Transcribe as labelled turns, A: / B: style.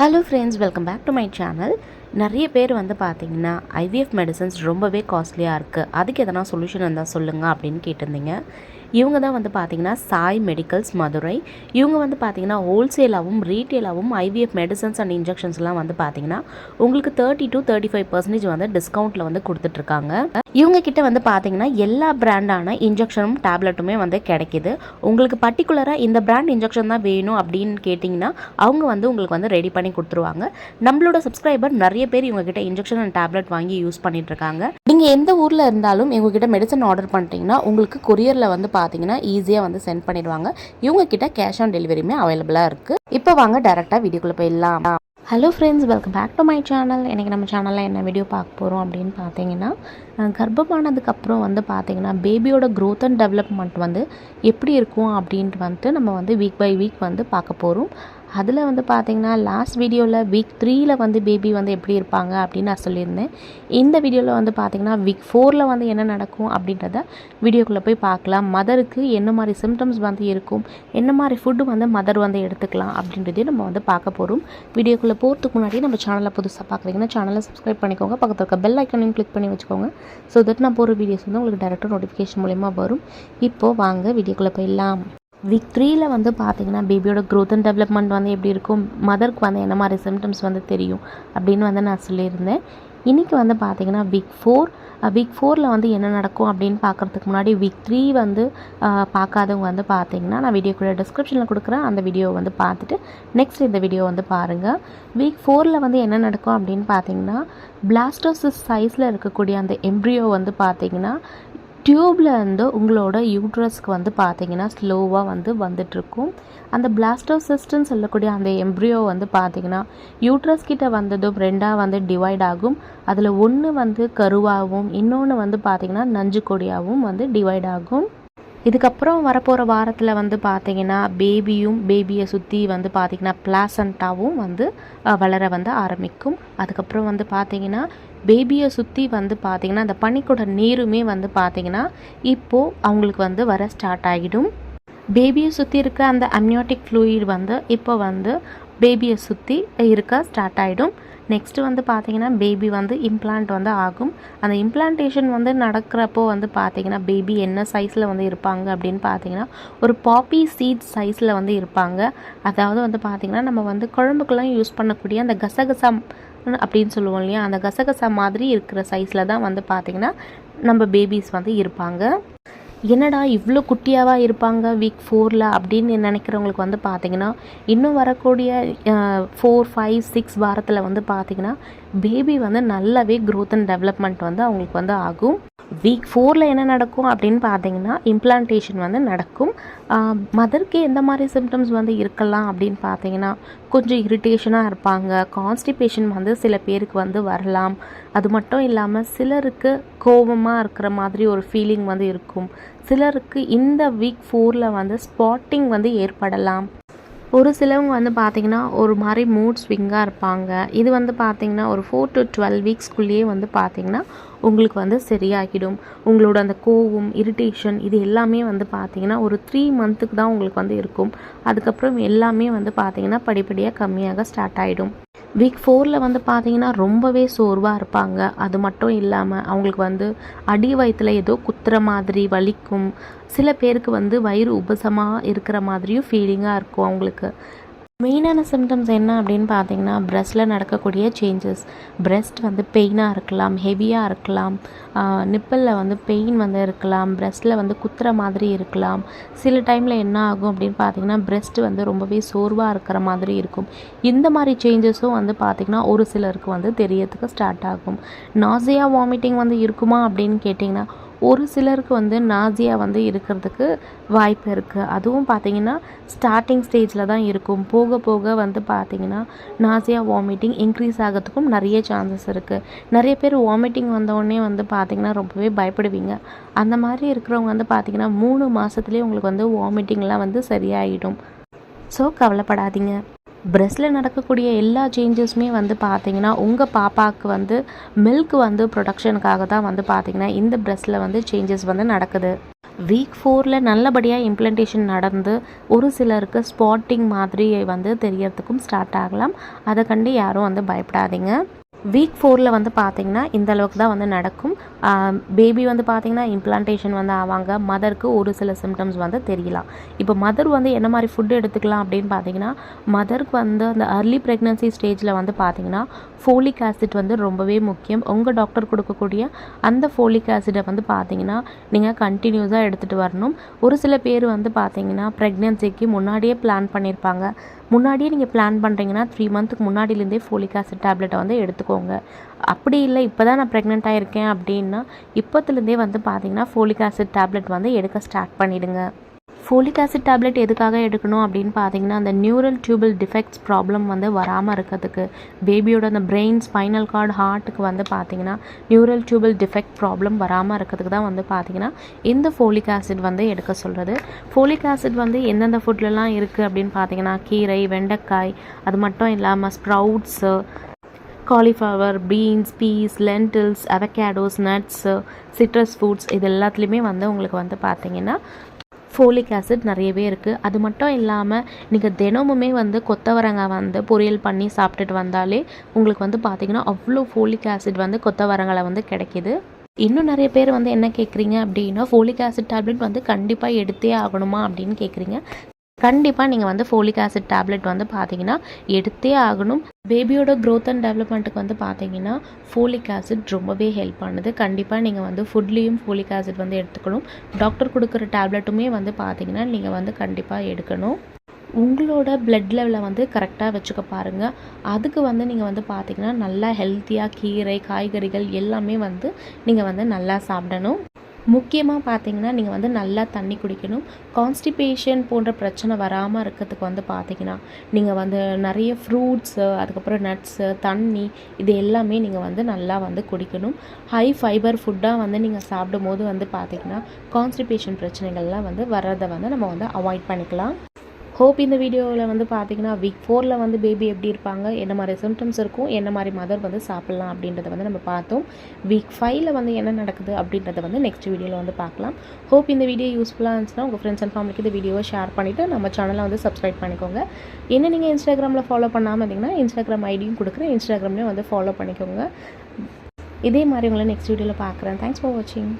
A: Hello friends welcome back to my channel நிறைய பேர் வந்து பார்த்தீங்கன்னா ஐவிஎஃப் மெடிசன்ஸ் ரொம்பவே காஸ்ட்லியாக இருக்குது அதுக்கு எதனா சொல்யூஷன் இருந்தால் சொல்லுங்கள் அப்படின்னு கேட்டிருந்தீங்க. இவங்க தான் வந்து பார்த்தீங்கன்னா சாய் மெடிக்கல்ஸ் மதுரை. இவங்க வந்து பார்த்தீங்கன்னா ஹோல்சேலாகவும் ரீட்டெயிலாகவும் ஐவிஎஃப் மெடிசன்ஸ் அண்ட் இன்ஜெக்ஷன்ஸ்லாம் வந்து பார்த்தீங்கன்னா உங்களுக்கு thirty to thirty five percentage வந்து டிஸ்கவுண்ட்டில் வந்து கொடுத்துட்ருக்காங்க. இவங்க கிட்ட வந்து பார்த்தீங்கன்னா எல்லா பிராண்டான இன்ஜெக்ஷனும் டேப்லெட்டுமே வந்து கிடைக்கிது. உங்களுக்கு பர்டிகுலராக இந்த பிராண்ட் இன்ஜெக்ஷன் தான் வேணும் அப்படின்னு கேட்டிங்கன்னா அவங்க வந்து உங்களுக்கு வந்து ரெடி பண்ணி கொடுத்துருவாங்க. நம்மளோட சப்ஸ்கிரைபர் நிறைய பேர் இவங்க கிட்ட இன்ஜெக்ஷன் அண்ட் டேப்லெட் வாங்கி யூஸ் பண்ணிட்டு இருக்காங்க நீங்கள் எந்த ஊரில் இருந்தாலும் இவங்ககிட்ட மெடிசன் ஆர்டர் பண்ணிட்டீங்கன்னா உங்களுக்கு கொரியரில் வந்து பார்த்தீங்கன்னா ஈஸியாக வந்து சென்ட் பண்ணிடுவாங்க. இவங்க கிட்ட கேஷ் ஆன் டெலிவரியுமே அவைலபிளாக இருக்குது இப்போ வாங்க டேரெக்டாக வீடியோக்குள்ளே போயிடலாம். Hello friends welcome back to my channel இன்றைக்கி நம்ம சேனலில் என்ன வீடியோ பார்க்க போகிறோம் அப்படின்னு பார்த்தீங்கன்னா கர்ப்பமானதுக்கப்புறம் வந்து பார்த்திங்கன்னா பேபியோட க்ரோத் அண்ட் டெவலப்மெண்ட் வந்து எப்படி இருக்கும் அப்படின்ட்டு வந்துட்டு நம்ம வந்து வீக் பை வீக் வந்து பார்க்க போகிறோம் அதில் வந்து பார்த்திங்கன்னா லாஸ்ட் வீடியோவில் வீக் த்ரீயில் வந்து பேபி வந்து எப்படி இருப்பாங்க அப்படின்னு நான் சொல்லியிருந்தேன். இந்த வீடியோவில் வந்து பார்த்திங்கன்னா வீக் ஃபோரில் வந்து என்ன நடக்கும் அப்படின்றத வீடியோக்குள்ளே போய் பார்க்கலாம் மதருக்கு என்ன மாதிரி சிம்டம்ஸ் வந்து இருக்கும் என்ன மாதிரி ஃபுட்டு வந்து மதர் வந்து எடுத்துக்கலாம் அப்படின்றதையும் நம்ம வந்து பார்க்க போகிறோம் வீடியோக்குள்ளே போகிறதுக்கு முன்னாடி நம்ம சேனலை புதுசாக பார்க்குறீங்கன்னா சேனலை சப்ஸ்கிரைப் பண்ணிக்கோங்க. பக்கத்தில் இருக்க பெல் ஐக்கனையும் கிளிக் பண்ணி வச்சுக்கோங்க. ஸோ தட் நான் போகிற வீடியோஸ் வந்து உங்களுக்கு டேரெக்டாக நோட்டிஃபிகேஷன் மூலிமா வரும். இப்போது வாங்க வீடியோக்குள்ளே போயிடலாம். வீக் த்ரீயில் வந்து பார்த்தீங்கன்னா பேபியோட க்ரோத் அண்ட் டெவலப்மெண்ட் வந்து எப்படி இருக்கும்? மதருக்கு வந்து என்ன மாதிரி சிம்டம்ஸ் வந்து தெரியும்? அப்படின்னு வந்து நான் சொல்லியிருந்தேன். இன்றைக்கி வந்து பார்த்தீங்கன்னா வீக் ஃபோர் வீக் ஃபோரில் வந்து என்ன நடக்கும் அப்படின்னு பார்க்குறதுக்கு முன்னாடி வீக் த்ரீ வந்து பார்க்காதவங்க வந்து பார்த்தீங்கன்னா நான் வீடியோக்குள்ள டிஸ்கிரிப்ஷனில் கொடுக்குறேன். அந்த வீடியோவை வந்து பார்த்துட்டு நெக்ஸ்ட் இந்த வீடியோ வந்து பாருங்கள் வீக் ஃபோரில் வந்து என்ன நடக்கும் அப்படின்னு பார்த்தீங்கன்னா பிளாஸ்டோசிஸ் சைஸில் இருக்கக்கூடிய அந்த எம்ப்ரியோ வந்து பார்த்திங்கன்னா டியூப்பில் இருந்து உங்களோட யூட்ரஸ்க்கு வந்து பார்த்தீங்கன்னா ஸ்லோவாக வந்து வந்துட்டுருக்கும். அந்த பிளாஸ்டோசிஸ்ட்னு சொல்லக்கூடிய அந்த எம்ப்ரியோ வந்து பார்த்தீங்கன்னா யூட்ரஸ் கிட்ட வந்ததும் ரெண்டாக வந்து டிவைட் ஆகும். அதில் ஒன்று வந்து கருவாகவும் இன்னொன்று வந்து பார்த்தீங்கன்னா நஞ்சு கொடியாகவும் வந்து டிவைட் ஆகும். இதுக்கப்புறம் வரப்போகிற வாரத்தில் வந்து பார்த்தீங்கன்னா பேபியும் பேபியை சுற்றி வந்து பார்த்தீங்கன்னா பிளாசண்டாவும் வந்து வளர வந்து ஆரம்பிக்கும். அதுக்கப்புறம் வந்து பார்த்தீங்கன்னா பேபியை சுற்றி வந்து பார்த்தீங்கன்னா அந்த பனிக்கூட நீருமே வந்து பார்த்தீங்கன்னா இப்போது அவங்களுக்கு வந்து வர ஸ்டார்ட் ஆகிடும். பேபியை சுற்றி இருக்க அந்த அம்னியோட்டிக் ஃப்ளூயிட் வந்து இப்போ வந்து பேபியை சுற்றி இருக்க ஸ்டார்ட் ஆகிடும் நெக்ஸ்ட்டு வந்து பார்த்தீங்கன்னா பேபி வந்து இம்ப்ளான்ட் வந்து ஆகும். அந்த இம்ப்ளான்டேஷன் வந்து நடக்கிறப்போ வந்து பார்த்தீங்கன்னா பேபி என்ன சைஸில் வந்து இருப்பாங்க அப்படின்னு பார்த்தீங்கன்னா ஒரு பாப்பி சீட் சைஸில் வந்து இருப்பாங்க. அதாவது வந்து பார்த்திங்கன்னா நம்ம வந்து குழம்புக்கெல்லாம் யூஸ் பண்ணக்கூடிய அந்த கசகசா அப்படின்னு சொல்லுவோம் இல்லையா? அந்த கசகசா மாதிரி இருக்கிற சைஸில் தான் வந்து பார்த்திங்கன்னா நம்ம பேபிஸ் வந்து இருப்பாங்க. என்னடா இவ்வளோ குட்டியாவா இருப்பாங்க வீக் ஃபோரில் அப்படின்னு நினைக்கிறவங்களுக்கு வந்து பார்த்தீங்கன்னா இன்னும் வரக்கூடிய ஃபோர் ஃபைவ் சிக்ஸ் வாரத்தில் வந்து பார்த்தீங்கன்னா பேபி வந்து நல்லாவே க்ரோத் அண்ட் டெவலப்மெண்ட் வந்து அவங்களுக்கு வந்து ஆகும். வீக் ஃபோரில் என்ன நடக்கும் அப்படின்னு பார்த்தீங்கன்னா இம்ப்ளான்டேஷன் வந்து நடக்கும். மதருக்கு எந்த மாதிரி சிம்டம்ஸ் வந்து இருக்கலாம் அப்படின்னு பார்த்தீங்கன்னா கொஞ்சம் இரிட்டேஷனாக இருப்பாங்க. கான்ஸ்டிபேஷன் வந்து சில பேருக்கு வந்து வரலாம். அது மட்டும் இல்லாமல் சிலருக்கு கோபமாக இருக்கிற மாதிரி ஒரு ஃபீலிங் வந்து இருக்கும். சிலருக்கு இந்த வீக் ஃபோரில் வந்து ஸ்பாட்டிங் வந்து ஏற்படலாம். ஒரு சிலவங்க வந்து பார்த்திங்கன்னா ஒரு மாதிரி மூட் ஸ்விங்காக இருப்பாங்க. இது வந்து பார்த்திங்கன்னா ஒரு ஃபோர் டு டுவெல் வீக்ஸ்க்குள்ளேயே வந்து பார்த்திங்கன்னா உங்களுக்கு வந்து சரியாகிடும். உங்களோட அந்த கோவம் இரிட்டேஷன் இது எல்லாமே வந்து பார்த்திங்கன்னா ஒரு த்ரீ மந்த்துக்கு தான் உங்களுக்கு வந்து இருக்கும். அதுக்கப்புறம் எல்லாமே வந்து பார்த்திங்கன்னா படிப்படியாக கம்மியாக ஸ்டார்ட் ஆகிடும் வீக் ஃபோரில் வந்து பார்த்தீங்கன்னா ரொம்பவே சோர்வாக இருப்பாங்க. அது மட்டும் இல்லாமல் அவங்களுக்கு வந்து அடி வயிற்றுல ஏதோ குத்துற மாதிரி வலிக்கும். சில பேருக்கு வந்து வயிறு உபசமாக இருக்கிற மாதிரியும் ஃபீலிங்காக இருக்கும் அவங்களுக்கு. மெயினான சிம்டம்ஸ் என்ன அப்படின்னு பார்த்தீங்கன்னா ப்ரெஸ்ட்டில் நடக்கக்கூடிய சேஞ்சஸ் ப்ரெஸ்ட் வந்து பெயினாக இருக்கலாம் ஹெவியாக இருக்கலாம். நிப்பிளில் வந்து பெயின் வந்து இருக்கலாம். ப்ரெஸ்ட்டில் வந்து குத்துற மாதிரி இருக்கலாம். சில டைமில் என்ன ஆகும் அப்படின்னு பார்த்தீங்கன்னா ப்ரெஸ்ட் வந்து ரொம்பவே சோர்வாக இருக்கிற மாதிரி இருக்கும். இந்த மாதிரி சேஞ்சஸும் வந்து பார்த்திங்கன்னா ஒரு சிலருக்கு வந்து தெரியறதுக்கு ஸ்டார்ட் ஆகும். நாசியா வாமிட்டிங் வந்து இருக்குமா அப்படின்னு கேட்டிங்கன்னா ஒரு சிலருக்கு வந்து நாசியா வந்து இருக்கிறதுக்கு வாய்ப்பு இருக்குது அதுவும் பார்த்தீங்கன்னா ஸ்டார்டிங் ஸ்டேஜில் தான் இருக்கும். போக போக வந்து பார்த்தீங்கன்னா நாசியா வாமிட்டிங் இன்க்ரீஸ் ஆகிறதுக்கும் நிறைய சான்சஸ் இருக்குது நிறைய பேர் வாமிட்டிங் வந்தவுடனே வந்து பார்த்தீங்கன்னா ரொம்பவே பயப்படுவீங்க. அந்த மாதிரி இருக்கிறவங்க வந்து பார்த்தீங்கன்னா மூணு மாதத்துலேயே உங்களுக்கு வந்து வாமிட்டிங்லாம் வந்து சரியாயிடும். ஸோ கவலைப்படாதீங்க. ப்ரெஸ்ட்டில் நடக்கக்கூடிய எல்லா சேஞ்சஸுமே வந்து பார்த்திங்கன்னா உங்கள் பாப்பாவுக்கு வந்து மில்க் வந்து ப்ரொடக்ஷனுக்காக தான் வந்து பார்த்திங்கன்னா இந்த ப்ரெஸ்ட்டில் வந்து சேஞ்சஸ் வந்து நடக்குது. வீக் ஃபோரில் நல்லபடியாக இம்ப்ளன்டேஷன் நடந்து ஒரு சிலருக்கு ஸ்பாட்டிங் மாதிரி வந்து தெரியறதுக்கும் ஸ்டார்ட் ஆகலாம். அதை கண்டு யாரும் வந்து பயப்படாதீங்க. வீக் ஃபோரில் வந்து பார்த்தீங்கன்னா இந்த அளவுக்கு தான் வந்து நடக்கும். பேபி வந்து பார்த்திங்கன்னா இம்ப்ளான்டேஷன் வந்து ஆவாங்க. மதருக்கு ஒரு சில சிம்டம்ஸ் வந்து தெரியலாம். இப்போ மதர் வந்து என்ன மாதிரி ஃபுட் எடுத்துக்கலாம் அப்படின்னு பார்த்தீங்கன்னா மதருக்கு வந்து அந்த அர்லி ப்ரெக்னன்சி ஸ்டேஜில் வந்து பார்த்திங்கன்னா ஃபோலிக் ஆசிட் வந்து ரொம்பவே முக்கியம். உங்கள் டாக்டர் கொடுக்கக்கூடிய அந்த ஃபோலிக் ஆசிடை வந்து பார்த்தீங்கன்னா நீங்கள் கண்டினியூஸாக எடுத்துகிட்டு வரணும். ஒரு சில பேர் வந்து பார்த்தீங்கன்னா ப்ரெக்னென்சிக்கு முன்னாடியே பிளான் பண்ணியிருப்பாங்க முன்னாடியே நீங்கள் பிளான் பண்ணுறீங்கன்னா த்ரீ மந்த்துக்கு முன்னாடிலேருந்தே ஃபோலிக் ஆசிட் டேப்லெட்டை வந்து எடுத்துக்கோங்க அப்படி இல்லை இப்போ தான் நான் ப்ரெக்னெண்ட்டாக இருக்கேன் அப்படின்னா இப்போத்துலேருந்தே வந்து பார்த்தீங்கன்னா ஃபோலிக் ஆசிட் டேப்லெட் வந்து எடுக்க ஸ்டார்ட் பண்ணிவிடுங்க ஃபோலிக் ஆசிட் டேப்லெட் எதுக்காக எடுக்கணும் அப்படின்னு பார்த்தீங்கன்னா அந்த நியூரல் டியூபல் டிஃபெக்ட்ஸ் ப்ராப்ளம் வந்து வராமல் இருக்கிறதுக்கு பேபியோட அந்த பிரெயின் ஸ்பைனல் கார்டு ஹார்ட்டுக்கு வந்து பார்த்தீங்கன்னா நியூரல் டியூபல் டிஃபெக்ட் ப்ராப்ளம் வராமல் இருக்கிறதுக்கு தான் வந்து பார்த்தீங்கன்னா இந்த ஃபோலிக் ஆசிட் வந்து எடுக்க சொல்கிறது ஃபோலிக் ஆசிட் வந்து எந்தெந்த ஃபுட்லலாம் இருக்குது அப்படின்னு பார்த்தீங்கன்னா கீரை வெண்டைக்காய் அது மட்டும் இல்லாமல் sprouts cauliflower beans peas lentils avocados nuts citrus fruits இது எல்லாத்துலேயுமே வந்து உங்களுக்கு வந்து பார்த்தீங்கன்னா ஃபோலிக் ஆசிட் நிறையவே இருக்குது அது மட்டும் இல்லாமல் நீங்கள் தினமுமே வந்து கொத்தவரங்காய் வந்து பொரியல் பண்ணி சாப்பிட்டுட்டு வந்தாலே உங்களுக்கு வந்து பார்த்திங்கன்னா அவ்வளோ ஃபோலிக் ஆசிட் வந்து கொத்தவரங்களை வந்து கிடைக்கிது. இன்னும் நிறைய பேர் வந்து என்ன கேட்குறீங்க அப்படின்னா ஃபோலிக் ஆசிட் டேப்லெட் வந்து கண்டிப்பாக எடுத்தே ஆகணுமா அப்படின்னு கேட்குறீங்க கண்டிப்பாக நீங்கள் வந்து ஃபோலிக் ஆசிட் டேப்லெட் வந்து பார்த்தீங்கன்னா எடுத்தே ஆகணும். பேபியோட க்ரோத் அண்ட் டெவலப்மெண்ட்டுக்கு வந்து பார்த்தீங்கன்னா ஃபோலிக் ஆசிட் ரொம்பவே ஹெல்ப் பண்ணுது. கண்டிப்பாக நீங்கள் வந்து ஃபுட்லேயும் ஃபோலிக் ஆசிட் வந்து எடுத்துக்கணும். டாக்டர் கொடுக்குற டேப்லெட்டுமே வந்து பார்த்தீங்கன்னா நீங்கள் வந்து கண்டிப்பாக எடுக்கணும். உங்களோட பிளட் லெவலை வந்து கரெக்டாக வச்சுக்க பாருங்கள் அதுக்கு வந்து நீங்கள் வந்து பார்த்தீங்கன்னா நல்லா ஹெல்த்தியாக கீரை காய்கறிகள் எல்லாமே வந்து நீங்கள் வந்து நல்லா சாப்பிடணும். முக்கியமாக பார்த்தீங்கன்னா நீங்கள் வந்து நல்லா தண்ணி குடிக்கணும். கான்ஸ்டிபேஷன் போன்ற பிரச்சனை வராமல் இருக்கிறதுக்கு வந்து பார்த்தீங்கன்னா நீங்கள் வந்து நிறைய ஃப்ரூட்ஸு அதுக்கப்புறம் நட்ஸு தண்ணி இது எல்லாமே நீங்கள் வந்து நல்லா வந்து குடிக்கணும். ஹை ஃபைபர் ஃபுட்டாக வந்து நீங்கள் சாப்பிடும் போது வந்து பார்த்தீங்கன்னா கான்ஸ்டிபேஷன் பிரச்சனைகள்லாம் வந்து வர்றதை வந்து நம்ம வந்து அவாய்ட் பண்ணிக்கலாம். ஹோப் இந்த வீடியோவில் வந்து பார்த்தீங்கன்னா வீக் ஃபோரில் வந்து பேபி எப்படி இருப்பாங்க என்ன மாதிரி சிம்டம்ஸ் இருக்கும் என்ன மாதிரி மதர் வந்து சாப்பிட்லாம் அப்படின்றத வந்து நம்ம பார்த்தோம். வீக் ஃபைவ்ல வந்து என்ன நடக்குது அப்படின்றத வந்து நெக்ஸ்ட் வீடியோவில் வந்து பார்க்கலாம். ஹோப் இந்த வீடியோ யூஸ்ஃபுல்லாக இருந்துச்சுன்னா உங்கள் ஃப்ரெண்ட்ஸ் அண்ட் ஃபேமிலிக்கு இந்த வீடியோவை ஷேர் பண்ணிவிட்டு நம்ம சேனலை வந்து சப்ஸ்கிரைப் பண்ணிக்கோங்க. என்ன நீங்கள் இன்ஸ்டாகிராமில் ஃபாலோ பண்ணாமல் இருந்தீங்கன்னா இன்ஸ்டாகிராம் ஐடியும் கொடுக்குறேன். இன்ஸ்டாகிராம்லேயும் வந்து ஃபாலோ பண்ணிக்கோங்க. இதே மாதிரி உங்களை நெக்ஸ்ட் வீடியோவில் பார்க்குறேன். தேங்க்ஸ் ஃபார் வாட்சிங்